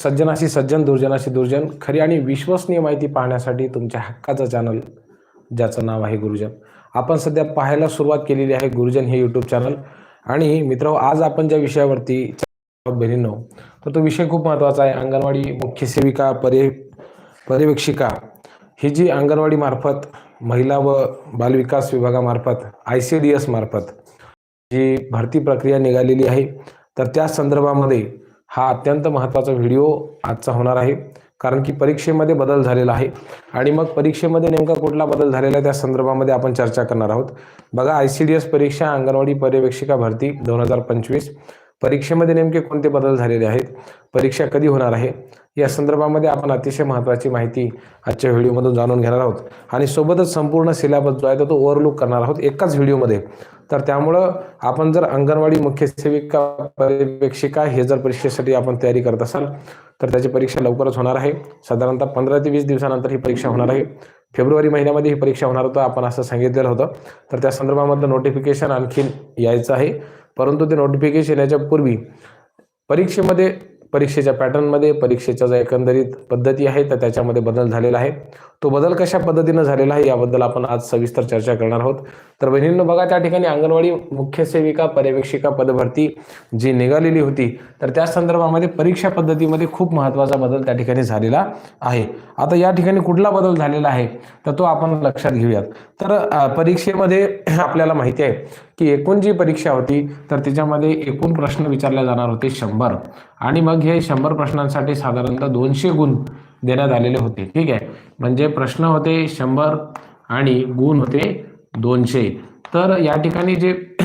सज्जनाशी सज्जन दुर्जनाशी दुर्जन खरी आणि विश्वसनीय माहिती पाहण्यासाठी तुमच्या हक्काचं चॅनल ज्याचं नाव आहे गुरुजन. आपण सध्या पाहायला सुरुवात केलेली आहे गुरुजन हे यूट्यूब चॅनल आणि मित्र आज आपण ज्या विषयावरती बहिणींनो तर तो विषय खूप महत्त्वाचा आहे. अंगणवाडी मुख्य सेविका पर्य पर्यवेक्षिका. ही जी अंगणवाडी मार्फत महिला व बालविकास विभागामार्फत आय सी डी एस मार्फत जी भरती प्रक्रिया निघालेली आहे तर त्या संदर्भामध्ये हा अत्यंत महत्त्वाचा व्हिडिओ आजचा होणार आहे. कारण की परीक्षेमध्ये बदल झालेला आहे. आणि मग परीक्षेमध्ये नेमका कुठला बदल झालेला आहे त्या संदर्भामध्ये आपण चर्चा करणार आहोत. बघा आय सी डी एस परीक्षा अंगणवाडी पर्यवेक्षिका भरती दोन हजार पंचवीस. परीक्षेमध्ये नेमके कोणते बदल झालेले आहेत? परीक्षा कधी होणार आहे? या संदर्भामध्ये आपण अतिशय महत्त्वाची माहिती आजच्या व्हिडिओमधून जाणून घेणार आहोत. आणि सोबतच संपूर्ण सिलेबस जो आहे तो ओव्हरलुक करणार आहोत एकाच व्हिडिओमध्ये. तर त्यामुळं आपण जर अंगणवाडी मुख्य सेविका पर्यवेक्षिका हे जर परीक्षेसाठी आपण तयारी करत असाल तर त्याची परीक्षा लवकरच होणार आहे. साधारणतः पंधरा ते वीस दिवसानंतर ही परीक्षा होणार आहे. फेब्रुवारी महिन्यामध्ये ही परीक्षा होणार होतं आपण असं सांगितलेलं होतं. तर त्या संदर्भामधलं नोटिफिकेशन आणखीन यायचं आहे. परंतु ते नोटिफिकेशन याच्या पूर्वी परीक्षेमध्ये परीक्षेच्या पॅटर्नमध्ये परीक्षेच्या ज्या एकंदरीत पद्धती आहे तर त्याच्यामध्ये बदल झालेला आहे. तो बदल कशा पद्धतीनं झालेला आहे याबद्दल आपण आज सविस्तर चर्चा करणार आहोत. तर बहिणींनो बघा त्या ठिकाणी अंगणवाडी मुख्य सेविका पर्यवेक्षिका पदभरती जी निघालेली होती तर त्या संदर्भामध्ये परीक्षा पद्धतीमध्ये खूप महत्त्वाचा बदल त्या ठिकाणी झालेला आहे. आता या ठिकाणी कुठला बदल झालेला आहे तर तो आपण लक्षात घेऊयात. तर परीक्षेमध्ये आपल्याला माहिती आहे की एकूण जी परीक्षा होती तर त्याच्यामध्ये एकूण प्रश्न विचारले जाणार होते शंभर. आणि मग हे शंभर प्रश्नांसाठी साधारणतः दोनशे गुण देण्यात आलेले होते. ठीक आहे? म्हणजे प्रश्न होते शंभर आणि गुण होते दोनशे. तर या ठिकाणी जे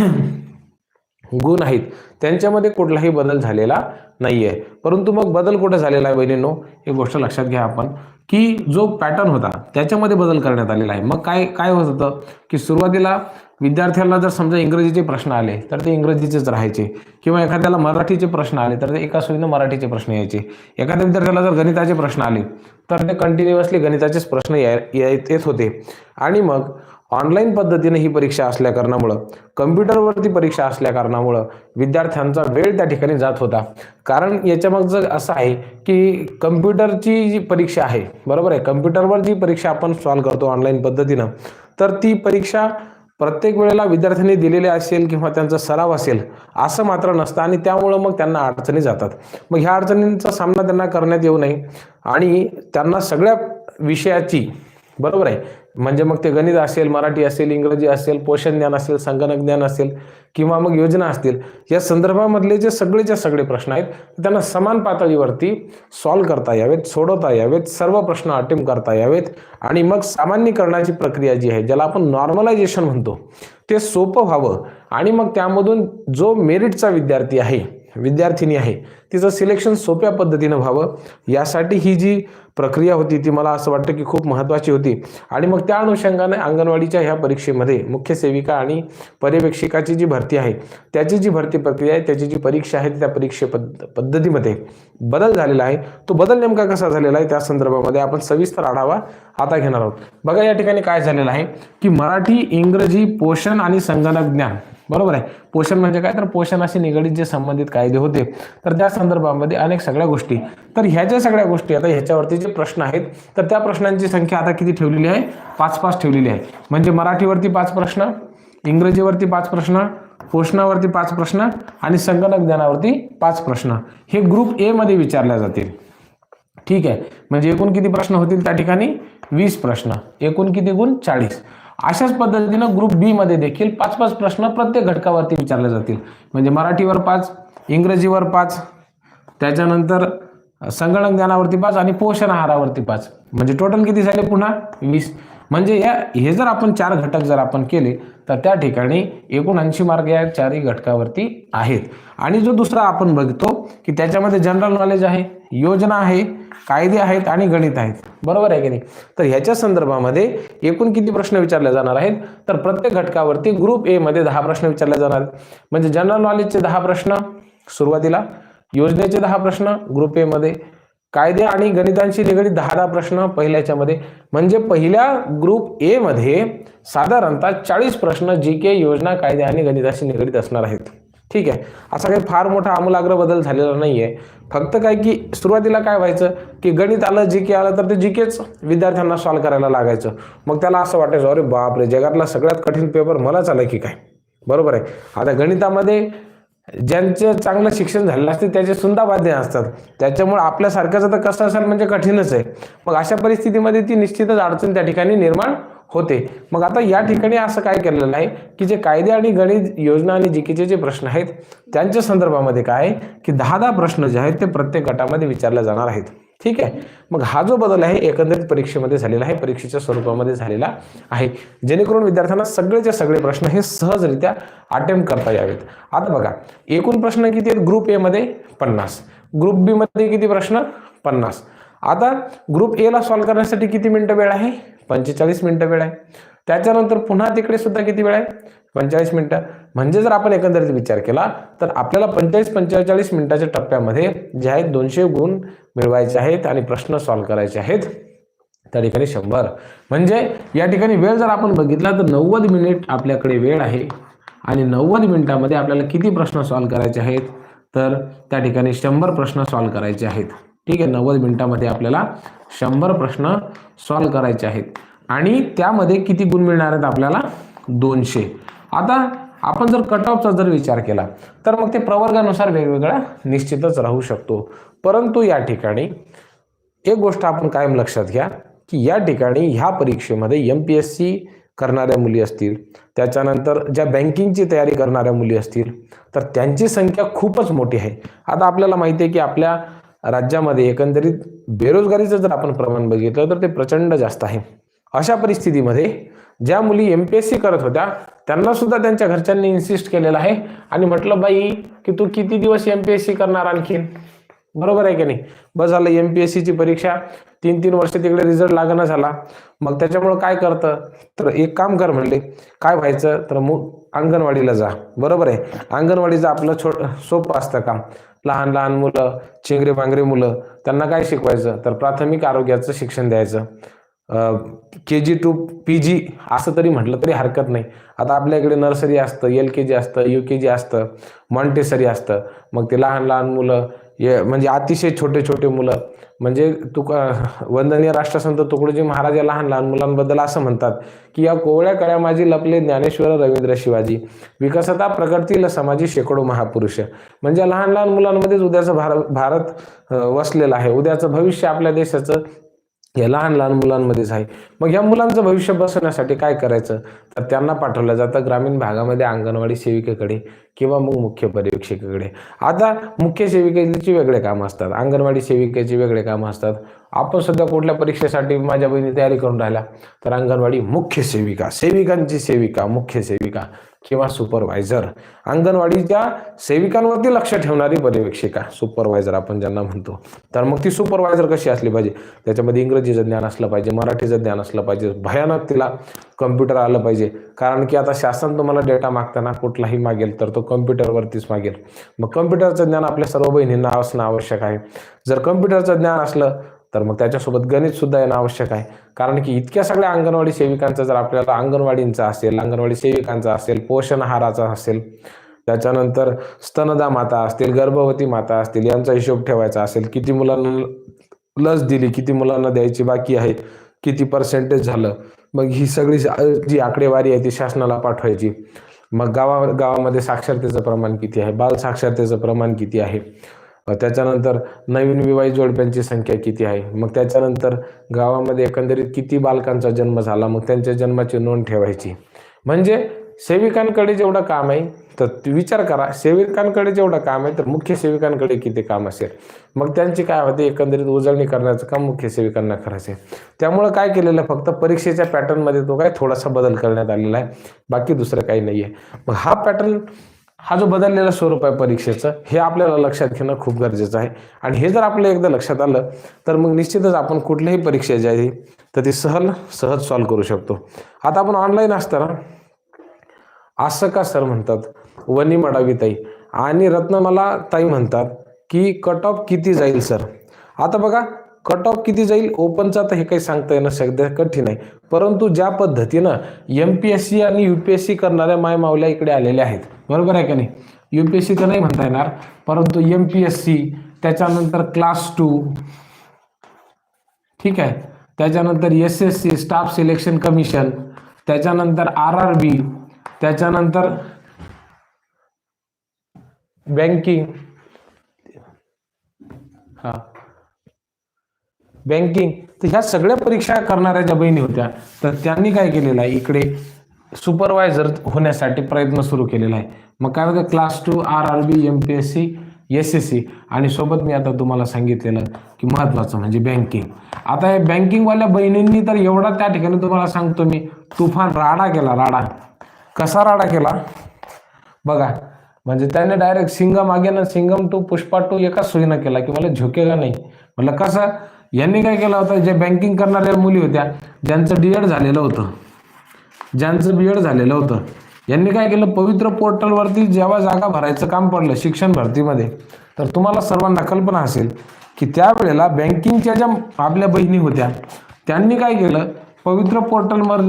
गुण आहेत. त्यांच्यामध्ये कुठलाही बदल झालेला नाही आहे परंतु मग बदल कुठे झालेला आहे बहिणींनो? ही गोष्ट लक्षात घ्या आपण की जो पॅटर्न होता त्याच्यामध्ये बदल करण्यात आलेला आहे. मग काय काय होत होतं? की सुरुवातीला विद्यार्थ्यांना जर समजा इंग्रजीचे प्रश्न आले तर ते इंग्रजीचेच राहायचे. किंवा एखाद्याला मराठीचे प्रश्न आले तर ते एका सोयीनं मराठीचे प्रश्न यायचे. एखाद्या विद्यार्थ्याला जर गणिताचे प्रश्न आले तर ते कंटिन्युअसली गणिताचेच प्रश्न याय येत होते. आणि मग ऑनलाईन पद्धतीने ही परीक्षा असल्या कारणामुळं कम्प्युटरवरती परीक्षा असल्या कारणामुळं विद्यार्थ्यांचा वेळ त्या ठिकाणी जात होता. कारण याच्यामागचं असं आहे की कम्प्युटरची जी परीक्षा आहे बरोबर आहे? कम्प्युटरवर जी परीक्षा आपण सॉल्व करतो ऑनलाईन पद्धतीनं तर ती परीक्षा प्रत्येक वेळेला विद्यार्थ्यांनी दिलेले असेल किंवा त्यांचा सराव असेल असं मात्र नसतं आणि त्यामुळं मग त्यांना अडचणी जातात. मग ह्या अडचणींचा सामना त्यांना करण्यात येऊ नये आणि त्यांना सगळ्या विषयाची बरोबर आहे? म्हणजे मग ते गणित असेल मराठी असेल इंग्रजी असेल पोषण ज्ञान असेल संगणक ज्ञान असेल किंवा मग योजना असतील या संदर्भामधले जे सगळेच्या सगळे प्रश्न आहेत त्यांना समान पातळीवरती सॉल्व करता यावेत सोडवता यावेत सर्व प्रश्न अटेम्प्ट करता यावेत आणि मग सामान्यीकरणाची प्रक्रिया जी आहे ज्याला आपण नॉर्मलायझेशन म्हणतो ते सोपं व्हावं आणि मग त्यामधून जो मेरिटचा विद्यार्थी आहे विद्यार्थिनी आहे. तिचं सिलेक्शन सोप्या पद्धतीनं व्हावं. यासाठी ही जी प्रक्रिया होती ती मला असं वाटतं की खूप महत्त्वाची होती. आणि मग त्या अनुषंगाने अंगणवाडीच्या ह्या परीक्षेमध्ये मुख्य सेविका आणि पर्यवेक्षिकाची जी भरती आहे त्याची जी भरती प्रक्रिया आहे त्याची जी परीक्षा आहे त्या परीक्षे पद्ध पद्धतीमध्ये बदल झालेला आहे. तो बदल नेमका कसा झालेला आहे त्या संदर्भामध्ये आपण सविस्तर आढावा आता घेणार आहोत. बघा या ठिकाणी काय झालेलं आहे की मराठी इंग्रजी पोषण आणि संगणक ज्ञान बरोबर आहे. पोषण म्हणजे काय? तर पोषणाशी निगडीत जे संबंधित कायदे होते तर त्या संदर्भामध्ये अनेक सगळ्या गोष्टी. तर ह्या ज्या सगळ्या गोष्टी आता ह्याच्यावरती जे प्रश्न आहेत तर त्या प्रश्नांची संख्या आता किती ठेवलेली आहे? पाच पाच ठेवलेली आहे. म्हणजे मराठीवरती पाच प्रश्न इंग्रजीवरती पाच प्रश्न पोषणावरती पाच प्रश्न आणि संगणक ज्ञानावरती पाच प्रश्न. हे ग्रुप ए मध्ये विचारल्या जातील. ठीक आहे. म्हणजे एकूण किती प्रश्न होतील त्या ठिकाणी? वीस प्रश्न. एकूण किती गुण? चाळीस. अशाच पद्धतीनं ग्रुप बी मध्ये देखील पाच पाच प्रश्न प्रत्येक घटकावरती विचारले जातील. म्हणजे मराठीवर पाच इंग्रजीवर पाच त्याच्यानंतर संगणक ज्ञानावरती पाच आणि पोषण आहारावरती पाच. म्हणजे टोटल किती झाले पुन्हा? वीस. म्हणजे या हे जर आपण चार घटक जर आपण केले तर त्या ठिकाणी एकूण ऐंशी मार्ग या चारही घटकावरती आहेत. आणि जो दुसरा आपण बघतो की त्याच्यामध्ये जनरल नॉलेज आहे योजना आहे कायदे आहेत आणि गणित आहेत. बरोबर आहे की नाही? तर ह्याच्या संदर्भामध्ये एकूण किती प्रश्न विचारले जाणार आहेत? तर प्रत्येक घटकावरती ग्रुप ए मध्ये दहा प्रश्न विचारले जाणार आहेत. म्हणजे जनरल नॉलेजचे दहा प्रश्न सुरुवातीला योजनेचे दहा प्रश्न ग्रुप ए मध्ये कायदे आणि गणितांशी निगडीत दहा दहा प्रश्न पहिल्याच्यामध्ये. म्हणजे पहिल्या ग्रुप ए मध्ये साधारणतः चाळीस प्रश्न जी के योजना कायदे आणि गणिताशी निगडीत असणार आहेत. ठीक आहे. असा काही फार मोठा आमूलाग्र बदल झालेला नाही आहे फक्त काय की सुरुवातीला काय व्हायचं की गणित आलं जी के आलं तर ते जी केच विद्यार्थ्यांना सॉल्व करायला लागायचं. मग त्याला असं वाटायचं अरे बापरे जगातला सगळ्यात कठीण पेपर मलाच आलं की काय? बरोबर आहे. आता गणितामध्ये ज्यांचं चांगलं शिक्षण झालेलं असते त्याचे सुंदाबाध्य असतात. त्याच्यामुळे आपल्यासारख्याचं तर कसं असेल म्हणजे कठीणच आहे. मग अशा परिस्थितीमध्ये ती निश्चितच अडचण त्या ठिकाणी निर्माण होते. मग आता या ठिकाणी असं काय केलेलं आहे की जे कायदे आणि गणित योजना आणि जीकेचे जे प्रश्न आहेत त्यांच्या संदर्भामध्ये काय आहे की दहा दहा प्रश्न जे आहेत ते प्रत्येक गटामध्ये विचारले जाणार आहेत. ठीक आहे? मग हा जो बदल आहे एकंदरीत परीक्षेमध्ये झालेला आहे परीक्षेच्या स्वरूपामध्ये झालेला आहे. जेणेकरून विद्यार्थ्यांना सगळेचे सगळे प्रश्न हे सहजरित्या अटेम्प्ट करता यावेत. आता बघा एकूण प्रश्न किती आहेत? ग्रुप ए मध्ये पन्नास. ग्रुप बी मध्ये किती प्रश्न? पन्नास. आता ग्रुप ए ला सॉल्व्ह करण्यासाठी किती मिनिटं वेळ आहे? पंचेचाळीस मिनिटं वेळ आहे. त्याच्यानंतर पुन्हा तिकडे सुद्धा किती वेळ आहे? पंचेचाळीस मिनिटं. म्हणजे जर आपण एकंदरीत विचार केला तर आपल्याला पंचेचाळीस पंचेचाळीस मिनिटाच्या टप्प्यामध्ये जे आहेत दोनशे गुण मिळवायचे आहेत आणि प्रश्न सॉल्व्ह करायचे आहेत. त्या ठिकाणी शंभर. म्हणजे या ठिकाणी वेळ जर आपण बघितला तर नव्वद मिनिट आपल्याकडे वेळ आहे. आणि नव्वद मिनिटामध्ये आपल्याला किती प्रश्न सॉल्व्ह करायचे आहेत? तर त्या ठिकाणी शंभर प्रश्न सॉल्व्ह करायचे आहेत. ठीक आहे नव्वद मिनिटामध्ये आपल्याला शंभर प्रश्न सॉल्व्ह करायचे आहेत. आणि त्यामध्ये किती गुण मिळणार आहेत आपल्याला? दोनशे. आता आपण जर कट ऑफचा जर विचार केला तर मग ते प्रवर्गानुसार वेगवेगळा निश्चितच राहू शकतो. परंतु या ठिकाणी एक गोष्ट आपण कायम लक्षात घ्या की या ठिकाणी ह्या परीक्षेमध्ये एम पी एस सी करणाऱ्या मुली असतील. त्याच्यानंतर ज्या बँकिंगची तयारी करणाऱ्या मुली असतील तर त्यांची संख्या खूपच मोठी आहे. आता आपल्याला माहिती आहे की आपल्या राज्यामध्ये एकंदरीत बेरोजगारीचं जर आपण प्रमाण बघितलं तर ते प्रचंड जास्त आहे. अशा परिस्थितीमध्ये ज्या मुली एम पी एस सी करत होत्या त्यांना सुद्धा त्यांच्या घरच्यांनी इन्सिस्ट केलेलं आहे. आणि म्हटलं बाई की तू किती दिवस एम पी एस सी करणार आणखीन? बरोबर आहे की नाही? बस झालं एम पी एस सीची परीक्षा. तीन तीन वर्ष तिकडे रिझल्ट लागणं झाला. मग त्याच्यामुळं काय करतं? तर एक काम कर म्हणले. काय व्हायचं? तर मग अंगणवाडीला जा. बरोबर आहे? अंगणवाडीचं आपलं छोट सोपं असतं काम. लहान लहान मुलं चिंगरे बांगरे मुलं त्यांना काय शिकवायचं? तर प्राथमिक आरोग्याचं शिक्षण द्यायचं. के जी टू पी जी असं तरी म्हटलं तरी हरकत नाही. आता आपल्या इकडे नर्सरी असतं एल के जी असतं यू के जी असतं मॉन्टेसरी असतं. मग ते लहान लहान मुलं ये म्हणजे अतिशय छोटे छोटे मुलं. म्हणजे तुक वंदनीय राष्ट्रसंत तुकडोजी महाराज या लहान लहान मुलांबद्दल असं म्हणतात की या कोवळ्या कळ्या माझी लपले ज्ञानेश्वर रवींद्र शिवाजी. विकसता प्रगतील समाजी शेकडो महापुरुष. म्हणजे लहान लहान मुलांमध्येच उद्याचं भार भारत वसलेलं आहे. उद्याचं भविष्य आपल्या देशाचं या लहान लहान मुलांमध्येच आहे. मग या मुलांचं भविष्य बसवण्यासाठी काय करायचं? तर त्यांना पाठवलं जातं ग्रामीण भागामध्ये अंगणवाडी सेविकेकडे किंवा मग मुख्य पर्यवेक्षिकेकडे आता मुख्य सेविकेची वेगळे कामं असतात. अंगणवाडी सेविकेची वेगळे कामं असतात. आपण सध्या कुठल्या परीक्षेसाठी माझ्या बहिणी तयारी करून राहिल्या? तर अंगणवाडी मुख्य सेविका सेविकांची सेविका मुख्य सेविका. किंवा सुपरवायझर अंगणवाडीच्या सेविकांवरती लक्ष ठेवणारी पर्यवेक्षिका सुपरवायझर आपण ज्यांना म्हणतो. तर मग ती सुपरवायझर कशी असली पाहिजे? त्याच्यामध्ये इंग्रजीचं ज्ञान असलं पाहिजे मराठीचं ज्ञान असलं पाहिजे भयानक तिला कम्प्युटर आलं पाहिजे. कारण की आता शासन तुम्हाला डेटा मागताना कुठलाही मागेल तर तो कम्प्युटरवरतीच मागेल. मग कम्प्युटरचं ज्ञान आपल्या सर्व बहिणींना असणं आवश्यक आहे. जर कम्प्युटरचं ज्ञान असलं तर मग त्याच्यासोबत गणित सुद्धा येणं आवश्यक आहे. कारण की इतक्या सगळ्या अंगणवाडी सेविकांचा जर आपल्याला अंगणवाडींचा असेल अंगणवाडी सेविकांचा असेल पोषण आहाराचा असेल त्याच्यानंतर स्तनदा माता असतील गर्भवती माता असतील यांचा हिशोब ठेवायचा असेल किती मुलांना लस दिली किती मुलांना द्यायची बाकी आहे किती पर्सेंटेज झालं मग ही सगळी जी आकडेवारी आहे ती शासनाला पाठवायची. मग गावा गावामध्ये साक्षरतेचं प्रमाण किती आहे? बाल साक्षरतेचं प्रमाण किती आहे? त्याच्यानंतर नवीन विवाहित जोडप्यांची संख्या किती आहे? मग त्याच्यानंतर गावामध्ये एकंदरीत किती बालकांचा जन्म झाला? मग त्यांच्या जन्माची नोंद ठेवायची. म्हणजे सेविकांकडे जेवढं काम आहे तर विचार करा सेविकांकडे जेवढं काम आहे तर मुख्य सेविकांकडे किती काम असेल? मग त्यांची काय होते? एकंदरीत उजळणी करण्याचं काम मुख्य सेविकांना करायचं आहे त्यामुळं काय केलेलं फक्त परीक्षेच्या पॅटर्नमध्ये तो काय थोडासा बदल करण्यात आलेला आहे. बाकी दुसरं काही नाही आहे मग हा पॅटर्न हा जो बदललेला स्वरूप आहे परीक्षेचं हे आपल्याला लक्षात घेणं खूप गरजेचं आहे. आणि हे जर आपल्या एकदा लक्षात आलं तर मग निश्चितच आपण कुठल्याही परीक्षा जी आहे तर ती सहल सहज सॉल्व्ह करू शकतो. आता आपण ऑनलाईन असताना असं का सर म्हणतात? वनी मडावी ताई. आणि रत्नमाला ताई म्हणतात की कट ऑफ किती जाईल सर आता बघा कट ऑफ किती जाईल? ओपनचा तर हे काही सांगता येणं सध्या कठीण आहे. परंतु ज्या पद्धतीनं एम पी एस सी आणि यू पी एस सी करणाऱ्या माय मावल्या इकडे आलेल्या आहेत. बरोबर आहे का नाही? यू पी एस तर नाही म्हणता येणार परंतु एम पी एस सी त्याच्यानंतर क्लास टू ठीक आहे? त्याच्यानंतर S S C staff selection commission त्याच्यानंतर आर आर बी त्याच्यानंतर बँकिंग हा. बँकिंग तर ह्या सगळ्या परीक्षा करणाऱ्या ज्या बहिणी होत्या. तर त्यांनी काय केलेलं आहे? इकडे सुपरवायझर होण्यासाठी प्रयत्न सुरू केलेला आहे. मग काय होतं? Class two R R B M P S C S S C आणि सोबत मी आता तुम्हाला सांगितलेलं की महत्त्वाचं म्हणजे बँकिंग आता हे बँकिंगवाल्या बहिणींनी तर एवढा त्या ठिकाणी तुम्हाला सांगतो मी तुफान राडा केला राडा. कसा राडा केला? बघा म्हणजे त्याने डायरेक्ट सिंगम आगे ना सिंगम टू पुष्पा टू एकाच सोयीनं केला की मला झोकेगा नाही. म्हटलं कसं? यांनी काय केलं होतं? जे बँकिंग करणाऱ्या मुली होत्या ज्यांचं डीएड झालेलं होतं. ज्यांचं बी एड झालेलं होतं. यांनी काय केलं? पवित्र पोर्टलवरती जेव्हा जागा भरायचं काम पडलं शिक्षण भरतीमध्ये तर तुम्हाला सर्वांना कल्पना असेल की त्यावेळेला बँकिंगच्या ज्या आपल्या बहिणी होत्या त्यांनी काय केलं? पवित्र पोर्टलवर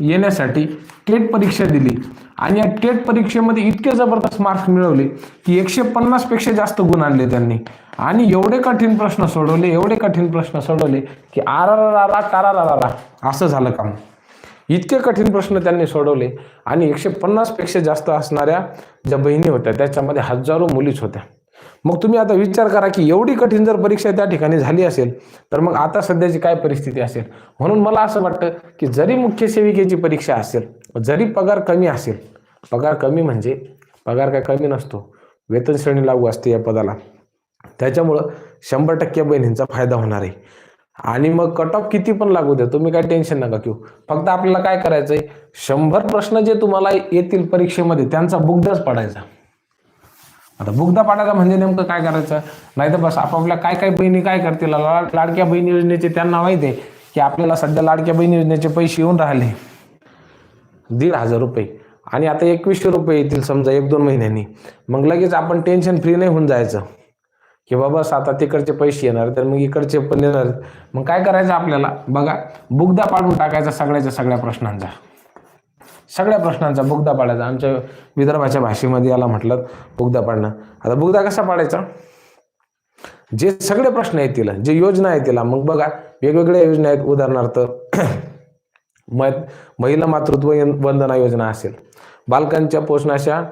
येण्यासाठी टेट परीक्षा दिली. आणि या टेट परीक्षेमध्ये इतके जबरदस्त मार्क्स मिळवले की एकशे पन्नासपेक्षा जास्त गुण आणले त्यांनी. आणि एवढे कठीण प्रश्न सोडवले एवढे कठीण प्रश्न सोडवले की आर आर आरा टारा असं झालं काम. इतके कठीण प्रश्न त्यांनी सोडवले आणि एकशे पन्नासपेक्षा जास्त असणाऱ्या ज्या बहिणी होत्या त्याच्यामध्ये हजारो मुलीच होत्या. मग तुम्ही आता विचार करा की एवढी कठीण जर परीक्षा त्या ठिकाणी झाली असेल तर मग आता सध्याची काय परिस्थिती असेल? म्हणून मला असं वाटतं की जरी मुख्य सेविकेची परीक्षा असेल जरी पगार कमी असेल पगार कमी म्हणजे पगार काय कमी नसतो. वेतन श्रेणी लागू असते या पदाला. त्याच्यामुळं शंभर टक्के बहिणींचा फायदा होणार आहे. आणि मग कट ऑफ किती पण लागू द्या तुम्ही काय टेन्शन नका घेऊ. फक्त आपल्याला काय करायचंय शंभर प्रश्न जे तुम्हाला येतील परीक्षेमध्ये त्यांचा बुगदाच पडायचा. आता बुगदा पाडायचा म्हणजे नेमकं काय करायचं? नाही तर बस आपापल्या काय काय बहिणी काय करतील? ला- लाडक्या बहिणी योजनेचे त्यांना माहिती आहे की आपल्याला सध्या लाडक्या बहिणी योजनेचे पैसे येऊन राहिले. दीड हजार रुपये. आणि आता एकवीसशे रुपये येतील समजा एक दोन महिन्यांनी. मग लगेच आपण टेन्शन फ्री नाही होऊन जायचं. की बाबा आता तिकडचे पैसे येणार तर मग इकडचे पण येणार. मग काय करायचं आपल्याला? बघा बुगदा पाडून टाकायचा सगळ्याच्या सगळ्या प्रश्नांचा. सगळ्या प्रश्नांचा बुगदा पाडायचा. आमच्या विदर्भाच्या भाषेमध्ये याला म्हटलं बुगदा पाडणं. आता बुगदा कसा पाडायचा? जे सगळे प्रश्न येतील जे योजना येतील मग बघा वेगवेगळ्या योजना आहेत. उदाहरणार्थ महिला मातृत्व वंदना योजना असेल. बालकांच्या पोषणाच्या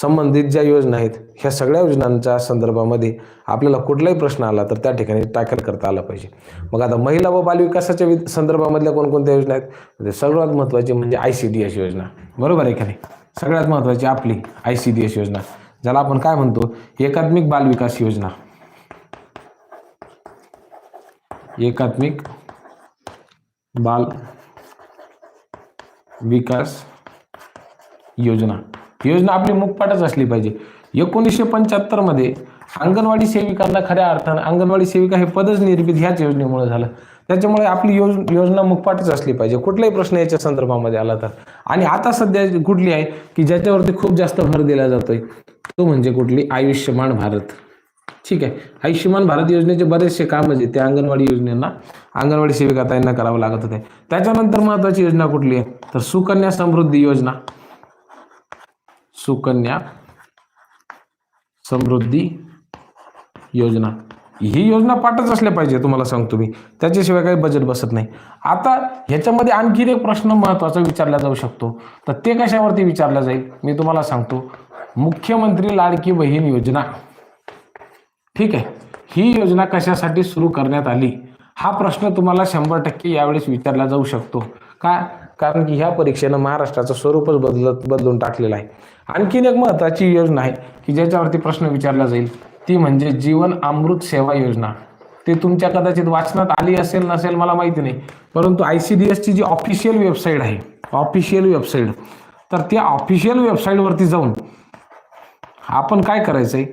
संबंधित ज्या योजना आहेत ह्या सगळ्या योजनांच्या संदर्भामध्ये आपल्याला कुठलाही प्रश्न आला तर त्या ठिकाणी टॅकल करता आला पाहिजे. मग आता महिला व बालविकासाच्या वि- संदर्भामधल्या कोणकोणत्या योजना आहेत? म्हणजे सर्वात महत्त्वाची म्हणजे आय सी डी एस योजना. बरोबर आहे का नाही? सगळ्यात महत्त्वाची आपली आय सी डी एस योजना. ज्याला आपण काय म्हणतो? एकात्मिक बालविकास योजना. एकात्मिक बाल विकास योजना. योजना आपली मुखपाटच असली पाहिजे. एकोणीसशे पंच्याहत्तरमध्ये अंगणवाडी सेविकांना खऱ्या अर्थानं अंगणवाडी सेविका हे पदच निर्मित ह्याच योजनेमुळे झालं. त्याच्यामुळे आपली योज योजना मुखपाटच असली पाहिजे. कुठलाही प्रश्न याच्या संदर्भामध्ये आला तर. आणि आता सध्या कुठली आहे की ज्याच्यावरती खूप जास्त भर दिला जातोय? तो म्हणजे कुठली? आयुष्यमान भारत. ठीक आहे. आयुष्यमान भारत योजनेचे बरेचसे काम जे ते अंगणवाडी योजनेना अंगणवाडी सेविका त्यांना करावं लागत होते. त्याच्यानंतर महत्वाची योजना कुठली आहे? तर सुकन्या समृद्धी योजना. सुकन्या समृद्धी योजना. ही योजना पाठच असल्या पाहिजे तुम्हाला सांगतो मी. त्याच्याशिवाय काही बजेट बसत नाही. आता ह्याच्यामध्ये आणखीन एक प्रश्न महत्त्वाचा विचारला जाऊ शकतो. तर ते कशावरती विचारला जाईल मी तुम्हाला सांगतो. मुख्यमंत्री लाडकी बहीण योजना. ठीक आहे? ही योजना कशासाठी सुरू करण्यात आली? हा प्रश्न तुम्हाला शंभर टक्के यावेळेस विचारला जाऊ शकतो. का? कारण की ह्या परीक्षेनं महाराष्ट्राचं स्वरूपच बदलत बदलून टाकलेलं आहे. आणखीन एक महत्त्वाची योजना आहे की ज्याच्यावरती प्रश्न विचारला जाईल ती म्हणजे जीवन अमृत सेवा योजना. ते तुमच्या कदाचित वाचनात आली असेल नसेल मला माहिती नाही. परंतु आय सी डी एसची जी ऑफिशियल वेबसाईट आहे ऑफिशियल वेबसाईट तर त्या ऑफिशियल वेबसाईटवरती जाऊन आपण काय करायचंय?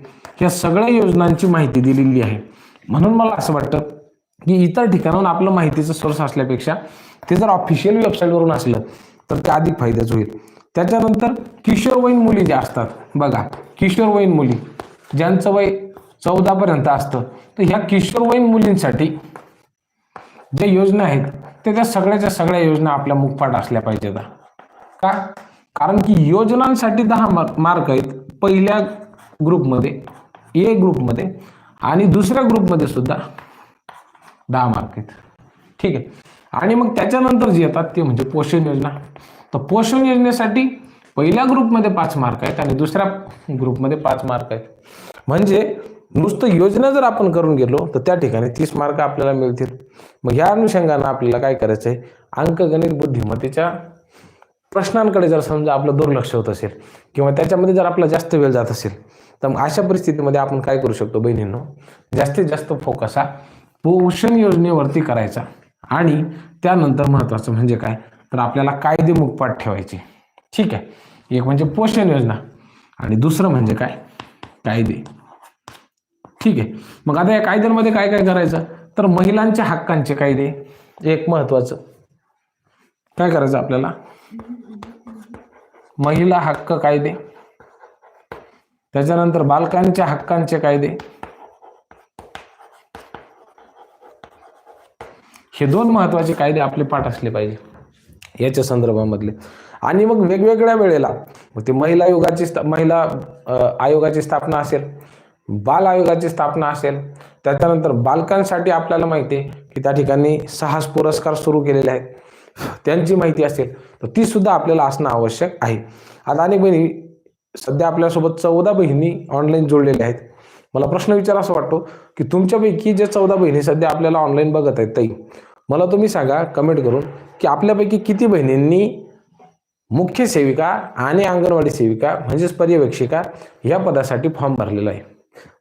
या सगळ्या योजनांची माहिती दिलेली आहे. म्हणून मला असं वाटतं की इतर ठिकाणाहून आपलं माहितीचं सोर्स असल्यापेक्षा ते जर ऑफिशियल वेबसाईटवरून असलं तर ते अधिक फायद्याचं होईल. त्याच्यानंतर किशोरवयीन मुली ज्या असतात बघा किशोरवयीन मुली ज्यांचं वय चौदापर्यंत असतं तर ह्या किशोरवयीन मुलींसाठी ज्या योजना आहेत ते त्या सगळ्याच्या सगळ्या योजना आपल्या मुखपाठ असल्या पाहिजेत. का? कारण की योजनांसाठी दहा मार्क मार्क आहेत पहिल्या ग्रुपमध्ये ए ग्रुपमध्ये आणि दुसऱ्या ग्रुपमध्ये सुद्धा दहा मार्क आहेत. ठीक आहे. आणि मग त्याच्यानंतर जे येतात ते म्हणजे पोषण योजना. तर पोषण योजनेसाठी पहिल्या ग्रुपमध्ये पाच मार्क आहेत आणि दुसऱ्या ग्रुपमध्ये पाच मार्क आहेत. म्हणजे नुसतं योजना जर आपण करून गेलो तर त्या ठिकाणी तीस मार्क आपल्याला मिळतील. मग ह्या अनुषंगानं आपल्याला काय करायचं आहे अंकगणित बुद्धिमत्तेच्या प्रश्नांकडे जर समजा आपलं दुर्लक्ष होत असेल किंवा त्याच्यामध्ये जर आपला जास्त वेळ जात असेल तर मग अशा परिस्थितीमध्ये आपण काय करू शकतो बहिणींनो? जास्तीत जास्त फोकस हा पोषण योजनेवरती करायचा. आणि त्यानंतर महत्त्वाचं म्हणजे काय? तर आपल्याला कायदेमुखपाठ ठेवायचे. ठीक आहे? एक म्हणजे पोषण योजना आणि दुसरं म्हणजे काय? कायदे. ठीक आहे? मग आता या कायद्यांमध्ये काय काय करायचं? तर महिलांच्या हक्कांचे कायदे. एक महत्त्वाचं काय करायचं आपल्याला? महिला हक्क कायदे. त्याच्यानंतर बालकांच्या हक्कांचे कायदे. हे दोन महत्त्वाचे कायदे आपले पाठ असले पाहिजे. याच्या संदर्भामधले. आणि मग वेगवेगळ्या वेळेला मग ते महिला आयोगाची महिला आयोगाची स्थापना असेल बाल आयोगाची स्थापना असेल त्याच्यानंतर बालकांसाठी आपल्याला माहिती आहे की त्या ठिकाणी साहस पुरस्कार सुरू केलेले आहेत. त्यांची माहिती असेल तर ती सुद्धा आपल्याला असणं आवश्यक आहे. आता अनेक बहिणी सध्या आपल्यासोबत चौदा बहिणी ऑनलाईन जोडलेल्या आहेत. मला प्रश्न विचार असा वाटतो की तुमच्यापैकी जे चौदा बहिणी सध्या आपल्याला ऑनलाईन बघत आहेत ताई मला तुम्ही सांगा कमेंट करून की आपल्यापैकी किती बहिणींनी मुख्य सेविका आणि अंगणवाडी सेविका म्हणजेच पर्यवेक्षिका या पदासाठी फॉर्म भरलेला आहे.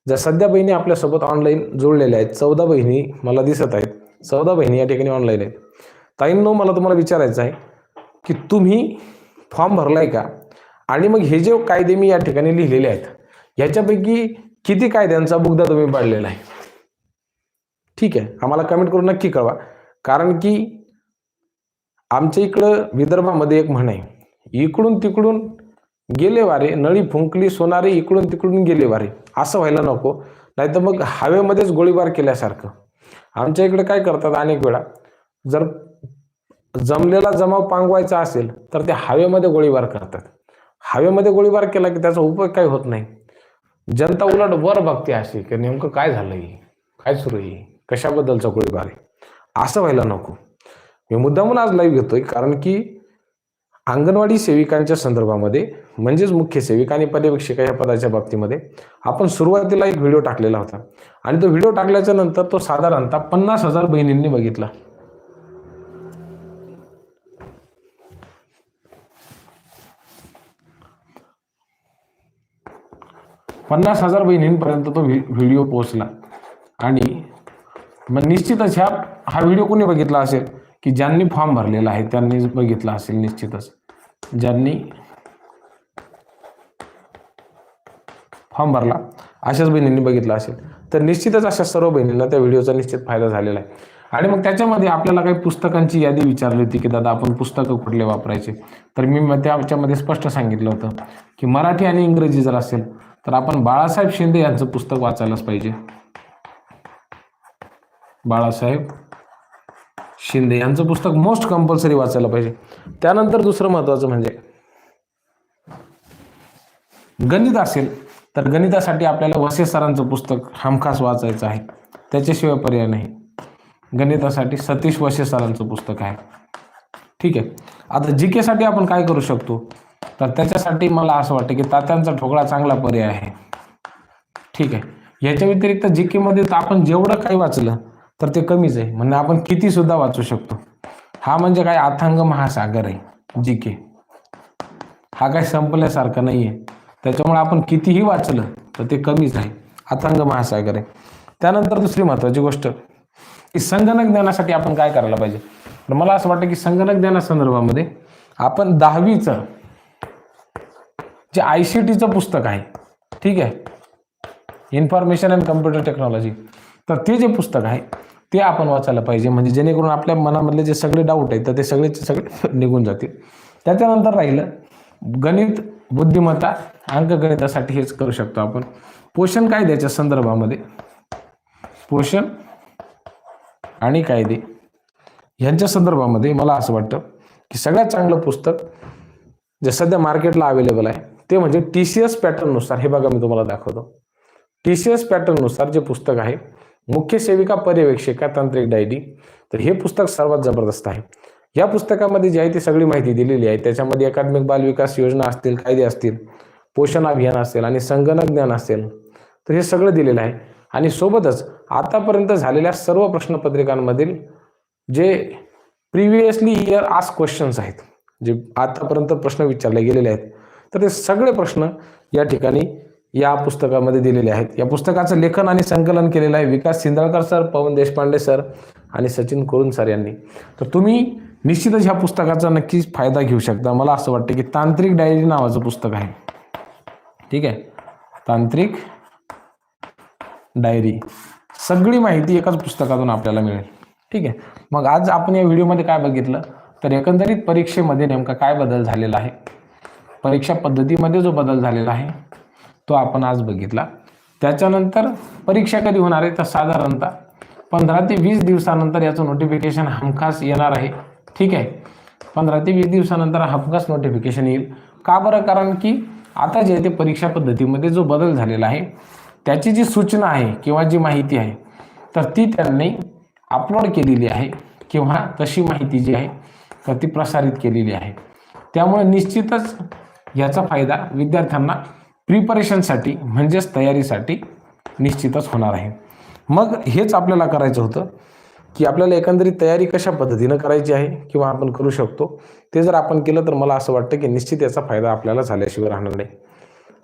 जर सध्या बहिणी आपल्यासोबत ऑनलाईन जोडलेल्या आहेत चौदा बहिणी मला दिसत आहेत. चौदा बहिणी या ठिकाणी ऑनलाईन आहेत. ताईंनो मला तुम्हाला विचारायचं आहे की तुम्ही फॉर्म भरलाय का? आणि मग हे जे कायदे मी या ठिकाणी लिहिलेले आहेत ह्याच्यापैकी किती कायद्यांचा बुगदा तुम्ही पाडलेला आहे? ठीक आहे आम्हाला कमेंट करून नक्की कळवा. कारण की आमच्या इकडं विदर्भामध्ये एक म्हण आहे इकडून तिकडून गेले वारे नळी फुंकली सोनारे इकडून तिकडून गेले वारे असं व्हायला नको. नाही तर मग हवेमध्येच गोळीबार केल्यासारखं. आमच्या इकडे काय करतात अनेक वेळा जर जमलेला जमाव पांगवायचा असेल तर ते हवेमध्ये गोळीबार करतात. हवेमध्ये गोळीबार केला की त्याचा उपयोग काही होत नाही. जनता उलट वर बघते अशी की नेमकं काय झालंय काय सुरू आहे कशाबद्दलचा गोळीबार आहे? असं व्हायला नको. मी मुद्दामून आज लाईव्ह घेतोय कारण की अंगणवाडी सेविकांच्या संदर्भामध्ये म्हणजेच मुख्य सेविका आणि पर्यवेक्षिका या पदाच्या बाबतीमध्ये आपण सुरुवातीला एक व्हिडिओ टाकलेला होता. आणि तो व्हिडिओ टाकल्याच्या नंतर तो साधारणतः पन्नास हजार बहिणींनी बघितला. पन्नास हजार बहिणींपर्यंत तो व्हिडिओ पोहोचला. आणि मग निश्चितच ह्या हा व्हिडिओ कोणी बघितला असेल? की ज्यांनी फॉर्म भरलेला आहे त्यांनी बघितला असेल निश्चितच. ज्यांनी फॉर्म भरला अशाच बहिणींनी बघितला असेल. तर निश्चितच अशा सर्व बहिणींना त्या व्हिडिओचा निश्चित फायदा झालेला आहे. आणि मग त्याच्यामध्ये आपल्याला काही पुस्तकांची यादी विचारली होती की दादा आपण पुस्तकं कुठले वापरायचे? तर मी मग त्याच्यामध्ये स्पष्ट सांगितलं होतं की मराठी आणि इंग्रजी जर असेल तर आपण बाळासाहेब शिंदे यांचं पुस्तक वाचायलाच पाहिजे. बाळासाहेब शिंदे यांचं पुस्तक मोस्ट कंपल्सरी वाचायला पाहिजे. त्यानंतर दुसरं महत्वाचं म्हणजे गणित असेल तर गणितासाठी आपल्याला वसे सरांचं पुस्तक हमखास वाचायचं आहे. त्याच्याशिवाय पर्याय नाही. गणितासाठी सतीश वसे सरांचं पुस्तक आहे. ठीक आहे. आता जी केसाठी आपण काय करू शकतो? तर त्याच्यासाठी मला असं वाटतं की तात्यांचा ठोकळा चांगला पर्याय आहे. ठीक आहे. याच्या व्यतिरिक्त जी केमध्ये तर आपण जेवढं काही वाचलं तर ते कमीच आहे. म्हणजे आपण किती सुद्धा वाचू शकतो. हा म्हणजे काय अथांग महासागर आहे जी के हा काय संपल्यासारखा नाही आहे त्याच्यामुळे आपण कितीही वाचलं तर ते कमीच आहे. अथांग महासागर आहे. त्यानंतर दुसरी महत्वाची गोष्ट की संगणक ज्ञानासाठी आपण काय करायला पाहिजे? तर मला असं वाटतं की संगणक ज्ञानासंदर्भामध्ये आपण दहावीचं जे आय सी टीचं पुस्तक आहे ठीक आहे इन्फॉर्मेशन अँड कम्प्युटर टेक्नॉलॉजी तर ते जे पुस्तक आहे ते आपण वाचायला पाहिजे. म्हणजे जेणेकरून आपल्या मनामधले जे सगळे डाऊट आहेत तर ते सगळेचे सगळे निघून जातील. त्याच्यानंतर राहिलं गणित बुद्धिमत्ता अंकगणितासाठी हेच करू शकतो आपण. पोषण कायद्याच्या संदर्भामध्ये. पोषण आणि कायदे यांच्या संदर्भामध्ये मला असं वाटतं की सगळ्यात चांगलं पुस्तक जे सध्या मार्केटला अवेलेबल आहे ते म्हणजे टी सी एस पॅटर्ननुसार हे बघा मी तुम्हाला दाखवतो. टी सी एस पॅटर्ननुसार जे पुस्तक आहे मुख्य सेविका पर्यवेक्षिका तांत्रिक डायरी. तर हे पुस्तक सर्वात जबरदस्त आहे. या पुस्तकामध्ये जी आहे ती सगळी माहिती दिलेली आहे. त्याच्यामध्ये एकात्मिक बाल विकास योजना असतील कायदे असतील पोषण अभियान असेल आणि संगणक ज्ञान असेल तर हे सगळं दिलेलं आहे. आणि सोबतच आतापर्यंत झालेल्या सर्व प्रश्नपत्रिकांमधील जे प्रिव्हियसली इयर आस्क क्वेश्चन्स आहेत जे आतापर्यंत प्रश्न विचारले गेलेले आहेत तर ते सगळे प्रश्न या ठिकाणी या पुस्तकामध्ये दिलेले आहेत. या पुस्तकाचं लेखन आणि संकलन केलेलं आहे विकास सिंदळकर सर पवन देशपांडे सर आणि सचिन कोरुन सर यांनी. तर तुम्ही निश्चितच ह्या पुस्तकाचा नक्कीच फायदा घेऊ शकता. मला असं वाटतं की तांत्रिक डायरी नावाचं पुस्तक आहे. ठीक आहे? तांत्रिक डायरी. सगळी माहिती एकाच पुस्तकातून आपल्याला मिळेल. ठीक आहे? मग आज आपण या व्हिडिओमध्ये काय बघितलं? तर एकंदरीत परीक्षेमध्ये नेमका काय बदल झालेला आहे? परीक्षा पद्धतीमध्ये जो बदल झालेला आहे तो आपण आज बघितला. त्याच्यानंतर परीक्षा कधी होणार आहे? तर साधारणतः पंधरा ते वीस दिवसानंतर याचं नोटिफिकेशन हमखास येणार आहे. ठीक आहे? पंधरा ते वीस दिवसानंतर हमखास नोटिफिकेशन येईल. का बरं? कारण की आता जे ते परीक्षा पद्धतीमध्ये जो बदल झालेला आहे त्याची जी सूचना आहे किंवा जी माहिती आहे तर ती त्यांनी अपलोड केलेली आहे किंवा तशी माहिती जी आहे तर ती प्रसारित केलेली आहे. त्यामुळे निश्चितच याचा फायदा विद्यार्थ्यांना प्रिपरेशनसाठी म्हणजेच तयारीसाठी निश्चितच होणार आहे. मग हेच आपल्याला करायचं होतं की आपल्याला एकंदरीत तयारी कशा पद्धतीनं करायची आहे किंवा आपण करू शकतो ते जर आपण केलं तर मला असं वाटतं की निश्चित याचा फायदा आपल्याला झाल्याशिवाय राहणार नाही.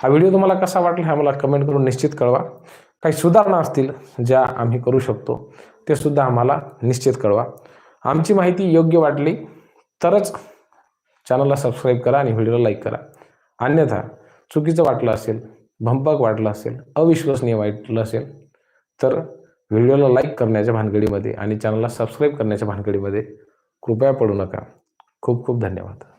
हा व्हिडिओ तुम्हाला कसा वाटला हा मला कमेंट करून निश्चित कळवा. काही सुधारणा असतील ज्या आम्ही करू शकतो ते सुद्धा आम्हाला निश्चित कळवा. आमची माहिती योग्य वाटली तरच चॅनलला सबस्क्राईब करा आणि व्हिडिओला लाईक करा. अन्यथा चुकीचं वाटलं असेल भंपक वाटलं असेल अविश्वसनीय वाटलं असेल तर व्हिडिओला लाईक करण्याच्या भानगडीमध्ये आणि चॅनलला सबस्क्राईब करण्याच्या भानगडीमध्ये कृपया पडू नका. खूप खूप धन्यवाद.